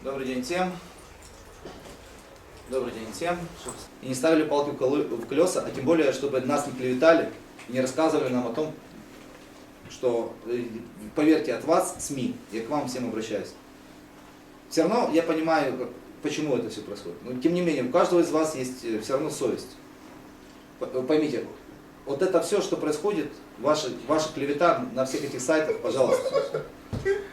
Добрый день всем. Добрый день всем. И не ставили палки в колеса, а тем более, чтобы нас не клеветали, не рассказывали нам о том, что, э, поверьте, от вас, СМИ, я к вам всем обращаюсь. Все равно я понимаю, почему это все происходит. Но тем не менее, у каждого из вас есть все равно совесть. Э, Поймите, вот это все, что происходит, ваша, ваша клевета на всех этих сайтах, пожалуйста.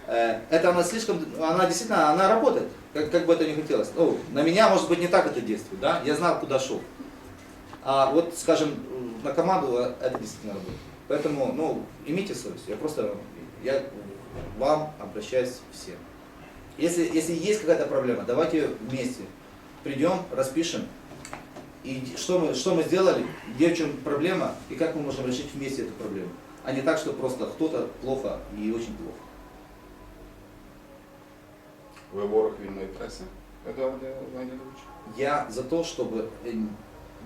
Э, Это она слишком, она действительно, она работает, как, как бы это ни хотелось. Ну, на меня, может быть, не так это действует, да, я знал, куда шел. А вот, скажем, на команду это действительно работает. Поэтому, ну, имейте совесть, я просто, я вам обращаюсь всем. Если, если есть какая-то проблема, давайте вместе придем, распишем, и что мы, что мы сделали, где в чем проблема, и как мы можем решить вместе эту проблему. А не так, что просто кто-то плохо и очень плохо. Ви ворог вільної преси, Едуарде Леонідович? Я за то, чтобы э,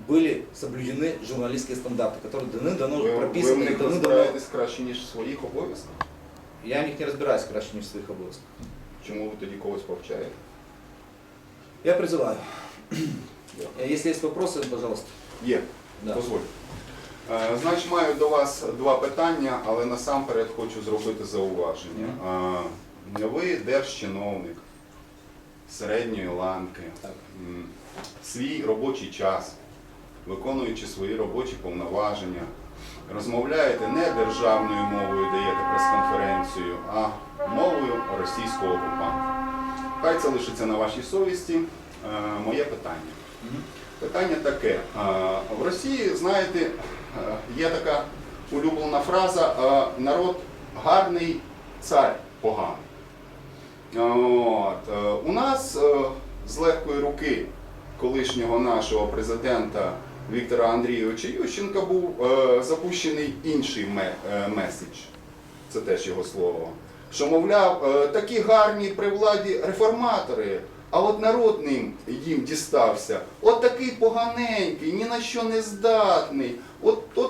были соблюдены журналистские стандарты, которые давным-давно Ви, ви в прописаны. них давным-давно. розбираєтесь краще, ніж в своїх обов'язках? Я в них не разбираюсь краще, ніж в своїх обов'язках. Чому ви тоді когось повчаєте? Я призываю. Э, Если есть вопросы, пожалуйста. Є, Да. дозволь. Е, Значить, маю до вас два питання, але насамперед хочу зробити зауваження. Е, Ви держчиновник середньої ланки, свій робочий час, виконуючи свої робочі повноваження, розмовляєте не державною мовою, даєте прес-конференцію, а мовою російського окупанта. Хай це лишиться на вашій совісті. Е, Моє питання. Питання таке. Е, В Росії, знаєте, е, є така улюблена фраза народ гарний, цар поганий. От. е, У нас е, з легкої руки колишнього нашого президента Віктора Андрійовича Ющенка був е, запущений інший меседж. Це теж його слово. Що, мовляв, такі гарні при владі реформатори, а от народ ним їм дістався. От такий поганенький, ні на що не здатний.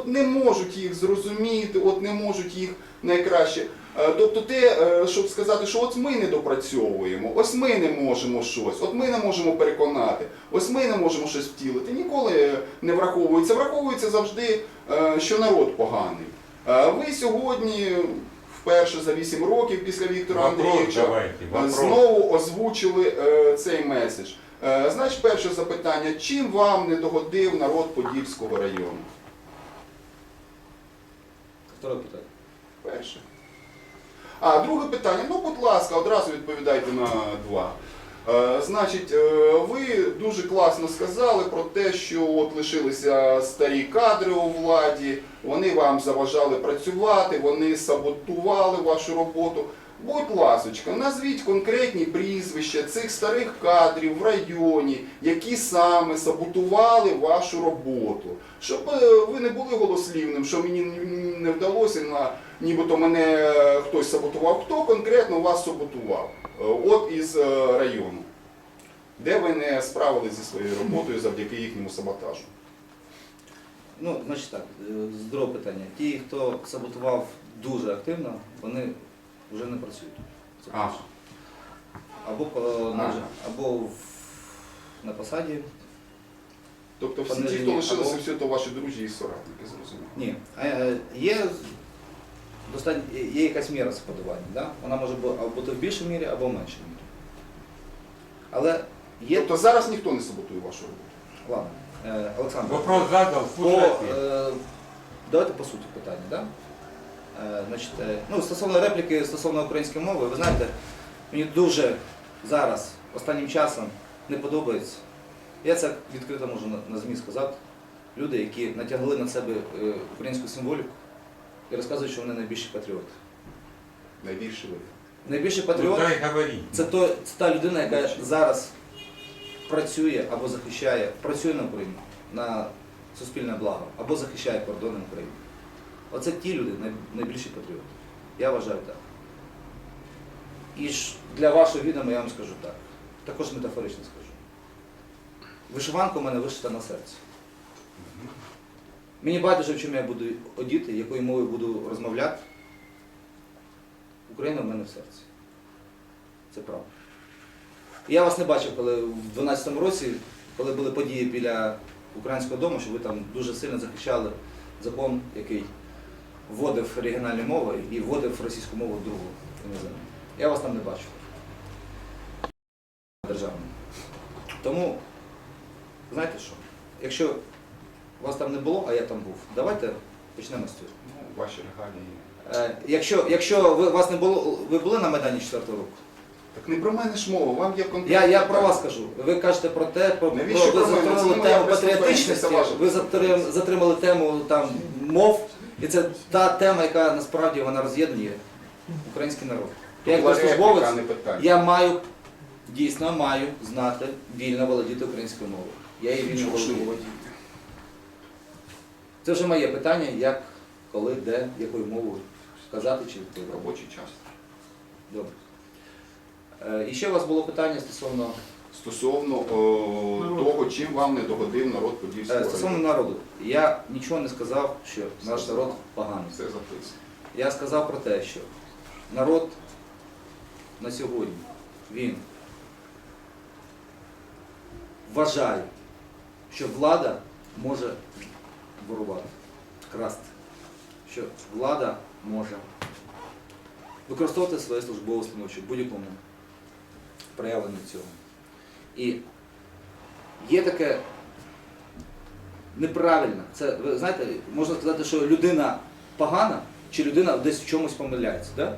Не можуть їх зрозуміти, от не можуть їх найкраще. Е, Тобто те, е, щоб сказати, що от ми не допрацьовуємо, ось ми не можемо щось, от ми не можемо переконати, ось ми не можемо щось втілити. Ніколи не враховується. Враховується завжди, е, що народ поганий. Ви сьогодні, вперше за 8 років після Віктора Андрійовича, знову озвучили е, цей меседж. Е, Значить, перше запитання: чим вам не догодив народ Подільського району? Второе питання. Перше. А друге питання, ну, будь ласка, одразу відповідайте на два. Е, значить, е, ви дуже класно сказали про те, що от лишилися старі кадри у владі, вони вам заважали працювати, вони саботували вашу роботу. Будь ласочка, назвіть конкретні прізвища цих старих кадрів в районі, які саме саботували вашу роботу. Щоб е, ви не були голослівним, що мені не вдалося нібито мене е, хтось саботував. Хто конкретно вас саботував? Е, От із району, де ви не справились зі своєю роботою завдяки їхньому саботажу. Ну, значить так, е, з другого питання. Ті, хто саботував дуже активно, вони вже не працюють. Це А. перше. Або, по- на- Ага. або в- на посаді. Тобто всі ті, Пониження хто лишилися, або- всі то ваші друзі і соратники, зрозуміло. Ні. Е, Є достатньо, є якась міра саботування. Да? Вона може бу- або бути в більшій мірі, або в меншій мірі. Але є. Тобто зараз ніхто не саботує вашу роботу. Ладно, е, Олександр. Вопрос задал, По, е, давайте по суті питання. Да? Е, значить, е, ну, стосовно репліки стосовно української мови, ви знаєте, мені дуже зараз, останнім часом, не подобається. Я це відкрито можу на, ЗМІ сказати. Люди, які натягли на себе е, українську символіку і розказують, що вони найбільші патріоти. Найбільше ви. Найбільший Ну, патріот це, то, це та людина, яка зараз працює або захищає, працює на Україну, на суспільне благо, або захищає кордони України. Оце ті люди найбільші патріоти. Я вважаю так. І ж для вашого відома я вам скажу так. Також метафорично скажу. Вишиванка у мене вишита на серці. Мені байдуже, в чому я буду одіти, якою мовою буду розмовляти. Україна в мене в серці. Це правда. Я вас не бачив, коли в 12-му році, коли були події біля українського дому, що ви там дуже сильно захищали закон, який вводив регіональні мови і вводив російську мову другу іноземну. Я вас там не бачив. Державну. Тому, знаєте що, якщо вас там не було, а я там був, давайте почнемо з цього. Ну, ваші регалії. Е, Якщо, якщо ви, вас не було, ви були на Майдані 4 року? Так не про мене ж мова, вам є конкретно. Я, я про вас кажу. Ви кажете про те, про, про Навіщо ви про мене? Затримали моя тему патріотичності, ваша ви затрим- затримали тему там мов, і це та тема, яка насправді вона роз'єднує український народ. Я як службовець, я маю дійсно маю знати вільно володіти українською мовою. Я її вільно володію. Це вже моє питання, як, коли, де, якою мовою сказати чи. Робочий час. Добре. Е, І ще у вас було питання стосовно, Стосовно о, того, чим вам не догодив народ Подільського е, стосовно району. народу. Я нічого не сказав, що наш народ поганий. Все записано. Я сказав про те, що народ на сьогодні він вважає, що влада може ворувати, красти, що влада може використовувати своє службове становище в будь-якому проявленні цього. І є таке неправильно. Це, ви знаєте, можна сказати, що людина погана, чи людина десь в чомусь помиляється. Да?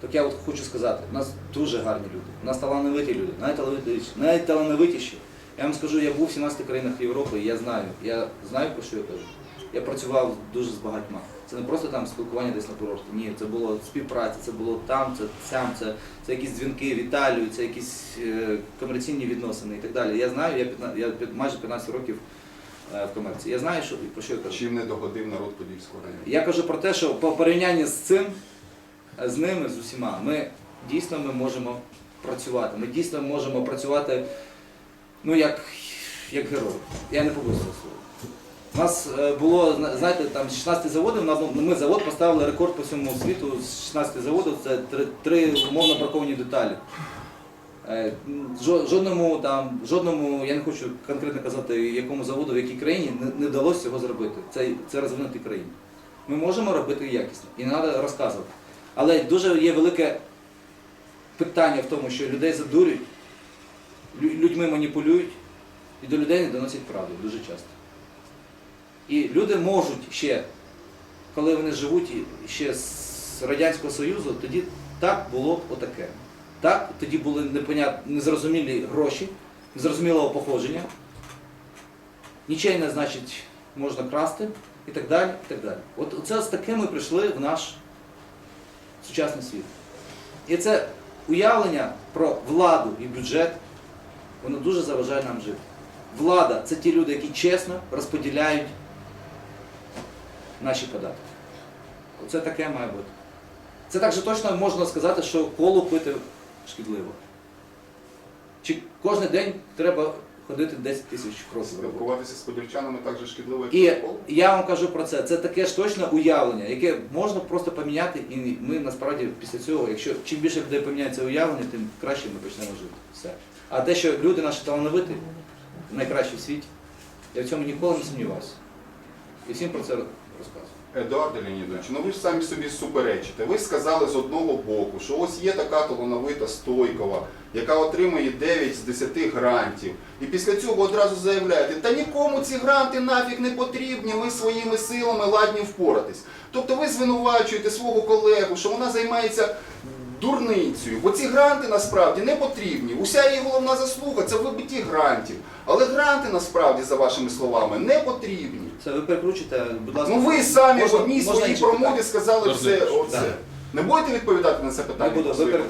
Так я от хочу сказати, у нас дуже гарні люди, у нас талановиті люди, найталановитіші, найталановитіші. Я вам скажу, я був в 17 країнах Європи, і я знаю, я знаю про що я кажу. Я працював дуже з багатьма. Це не просто там спілкування десь на курорті. Ні, це було співпраця, це було там, це сям, це, це якісь дзвінки в Італію, це якісь е, комерційні відносини і так далі. Я знаю, я, 15, я майже 15 років е, в комерції. Я знаю, що, про що я кажу. Чим не догодив народ Подільського району. Я кажу про те, що по порівнянні з цим, з ними, з усіма, ми дійсно ми можемо працювати. Ми дійсно можемо працювати ну, як, як герої. Я не побоюсь цього слова. У нас е, було, знаєте, там 16 заводів, ми завод поставили рекорд по всьому світу з 16 заводів, це три, умовно браковані деталі. Е, Жодному там, жодному, я не хочу конкретно казати, якому заводу, в якій країні не, вдалося цього зробити. Це, це розвинуті країни. Ми можемо робити якісно і треба розказувати. Але дуже є велике питання в тому, що людей задурюють, людьми маніпулюють і до людей не доносять правду дуже часто. І люди можуть ще, коли вони живуть ще з Радянського Союзу, тоді так було отаке. Так, тоді були непонят... незрозумілі гроші, незрозумілого походження. Нічейне, значить, можна красти і так далі. і так далі. От це з таким ми прийшли в наш сучасний світ. І це уявлення про владу і бюджет, воно дуже заважає нам жити. Влада це ті люди, які чесно розподіляють наші податки. Оце таке має бути. Це так же точно можна сказати, що колу пити шкідливо. Чи кожен день треба ходити 10 тисяч кроків? Спілкуватися з подільчанами так же шкідливо, як І протокол? я вам кажу про це. Це таке ж точно уявлення, яке можна просто поміняти, і ми насправді після цього, якщо чим більше людей поміняється уявлення, тим краще ми почнемо жити. Все. А те, що люди наші талановиті, найкращі в світі, я в цьому ніколи не сумнівався. І всім про це. Едуарде Леонідовичу, ну ви ж самі собі суперечите. Ви сказали з одного боку, що ось є така талановита Стойкова, яка отримує 9 з 10 грантів. І після цього одразу заявляєте, та нікому ці гранти нафіг не потрібні, ми своїми силами ладні впоратись. Тобто ви звинувачуєте свого колегу, що вона займається дурницею, бо ці гранти насправді не потрібні. Уся її головна заслуга це вибиті грантів. Але гранти насправді, за вашими словами, не потрібні. Це ви перекручуєте, будь ласка. Ну ви самі Можна- в одній можна своїй промові сказали все оце. Да. Не будете відповідати на це Не питання? буду, ви перекручуєте.